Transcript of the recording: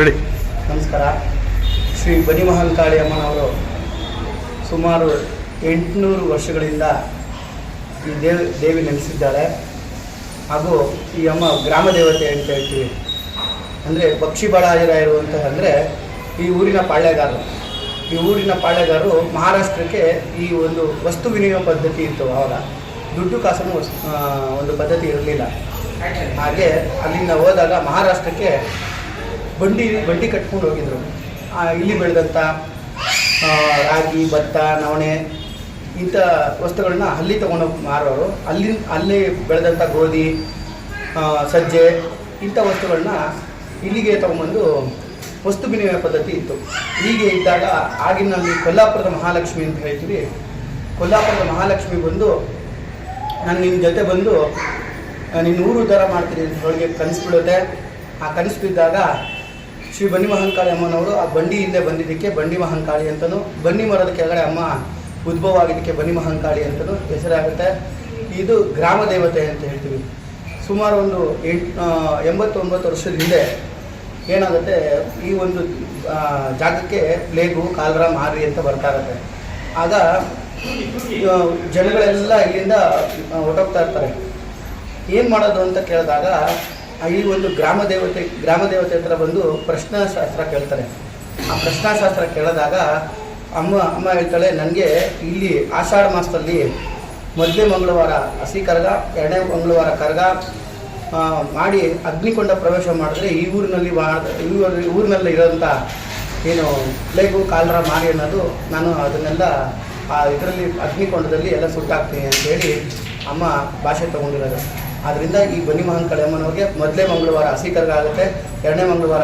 Ready ನಮಸ್ಕಾರ. ಶ್ರೀ ಬನಿಮಹಂಕಾಳಿ ಅಮ್ಮನವರು ಸುಮಾರು ಎಂಟುನೂರು ವರ್ಷಗಳಿಂದ ಈ ದೇವ್, ದೇವಿ ನೆಲೆಸಿದ್ದಾಳೆ ಹಾಗೂ ಈ ಅಮ್ಮ ಗ್ರಾಮ ದೇವತೆ ಅಂತ ಹೇಳ್ತೀವಿ. ಅಂದರೆ ಪಕ್ಷಿ ಬಡಾಜರ ಇರುವಂತಹ ಅಂದರೆ ಈ ಊರಿನ ಪಾಳ್ಯಗಾರರು. ಈ ಊರಿನ ಪಾಳ್ಯಗಾರರು ಮಹಾರಾಷ್ಟ್ರಕ್ಕೆ ಈ ಒಂದು ವಸ್ತು ವಿನಿಮಯ ಪದ್ಧತಿ ಇತ್ತು ಆವಾಗ ದುಡ್ಡು ಕಾಸನ್ನು ಒಂದು ಪದ್ಧತಿ ಇರಲಿಲ್ಲ. ಹಾಗೆ ಅಲ್ಲಿಂದ ಹೋದಾಗ ಮಹಾರಾಷ್ಟ್ರಕ್ಕೆ ಬಂಡಿ ಬಂಡಿ ಕಟ್ಕೊಂಡು ಹೋಗಿದ್ರು. ಇಲ್ಲಿ ಬೆಳೆದಂಥ ರಾಗಿ, ಭತ್ತ, ನವಣೆ, ಇಂಥ ವಸ್ತುಗಳನ್ನ ಅಲ್ಲಿ ತೊಗೊಂಡೋಗಿ ಮಾರೋರು. ಅಲ್ಲಿ ಅಲ್ಲಿ ಬೆಳೆದಂಥ ಗೋಧಿ ಸಜ್ಜೆ, ಇಂಥ ವಸ್ತುಗಳನ್ನ ಇಲ್ಲಿಗೆ ತೊಗೊಂಬಂದು ವಸ್ತು ವಿನಿಮಯ ಪದ್ಧತಿ ಇತ್ತು. ಹೀಗೆ ಇದ್ದಾಗ ಆಗಿನಲ್ಲಿ ಕೊಲ್ಲಾಪುರದ ಮಹಾಲಕ್ಷ್ಮಿ ಅಂತ ಹೇಳ್ತೀವಿ. ಕೊಲ್ಲಾಪುರದ ಮಹಾಲಕ್ಷ್ಮಿ ಬಂದು ನಾನು ನಿನ್ನ ಜೊತೆ ಬಂದು ನಿನ್ನ ಊರು ಉದ್ಧಾರ ಮಾಡ್ತೀನಿ ಅಂತ ಅವಳಿಗೆ ಕನಸು ಬಿಡುತ್ತೆ. ಆ ಕನಸು ಬಿದ್ದಾಗ ಶ್ರೀ ಬನ್ನಿ ಮಹಾಂಕಾಳಿ ಅಮ್ಮನವರು ಆ ಬಂಡಿ ಹಿಂದೆ ಬಂದಿದ್ದಕ್ಕೆ ಬಂಡಿ ಮಹಾಂಕಾಳಿ ಅಂತಲೂ ಬನ್ನಿ ಮರದ ಕೆಳಗಡೆ ಅಮ್ಮ ಉದ್ಭವ ಆಗಿದ್ದಕ್ಕೆ ಬನ್ನಿ ಮಹಾಂಕಾಳಿ ಅಂತಲೂ ಹೆಸರಾಗುತ್ತೆ. ಇದು ಗ್ರಾಮ ದೇವತೆ ಅಂತ ಹೇಳ್ತೀವಿ. ಸುಮಾರು ಒಂದು ಎಂಟು ಎಂಬತ್ತೊಂಬತ್ತು ವರ್ಷದ ಹಿಂದೆ ಏನಾಗುತ್ತೆ, ಈ ಒಂದು ಜಾಗಕ್ಕೆ ಪ್ಲೇಗು ಕಾಲ್ರ, ಮಾರಿ ಅಂತ ಬರ್ತಾ ಇರುತ್ತೆ. ಆಗ ಜನಗಳೆಲ್ಲ ಇಲ್ಲಿಂದ ಹೊಟ್ಟೋಗ್ತಾ ಇರ್ತಾರೆ. ಏನು ಮಾಡೋದು ಅಂತ ಕೇಳಿದಾಗ ಈ ಒಂದು ಗ್ರಾಮ ದೇವತೆ ಗ್ರಾಮ ದೇವತೆ ಹತ್ರ ಬಂದು ಪ್ರಶ್ನಾಶಾಸ್ತ್ರ ಕೇಳ್ತಾರೆ. ಆ ಪ್ರಶ್ನಾಶಾಸ್ತ್ರ ಕೇಳಿದಾಗ ಅಮ್ಮ ಅಮ್ಮ ಹೇಳ್ತಾಳೆ ನನಗೆ ಇಲ್ಲಿ ಆಷಾಢ ಮಾಸದಲ್ಲಿ ಮೊದಲನೇ ಮಂಗಳವಾರ, ಹಸಿ ಕರಗ, ಎರಡನೇ ಮಂಗಳವಾರ ಕರಗ ಮಾಡಿ ಅಗ್ನಿಕೊಂಡ ಪ್ರವೇಶ ಮಾಡಿದ್ರೆ ಈ ಊರಿನಲ್ಲಿ ಈ ಊರಿ- ಊರಿನಲ್ಲಿ ಇರೋಂಥ ಏನು ಪ್ಲೇಗು ಕಾಲರ, ಮಾರಿ ಅನ್ನೋದು ನಾನು ಅದನ್ನೆಲ್ಲ ಆ ಇದರಲ್ಲಿ ಅಗ್ನಿಕೊಂಡದಲ್ಲಿ ಎಲ್ಲ ಸುಟ್ಟಾಕ್ತೀನಿ ಅಂತೇಳಿ ಅಮ್ಮ ಭಾಷೆ ತೊಗೊಂಡಿರೋದು. ಆದ್ದರಿಂದ ಈ ಬನ್ನಿ ಅಮ್ಮನವ್ರಿಗೆ ಮೊದಲೇ ಮಂಗಳವಾರ ಹಸಿ ಆಗುತ್ತೆ ಎರಡನೇ ಮಂಗಳವಾರ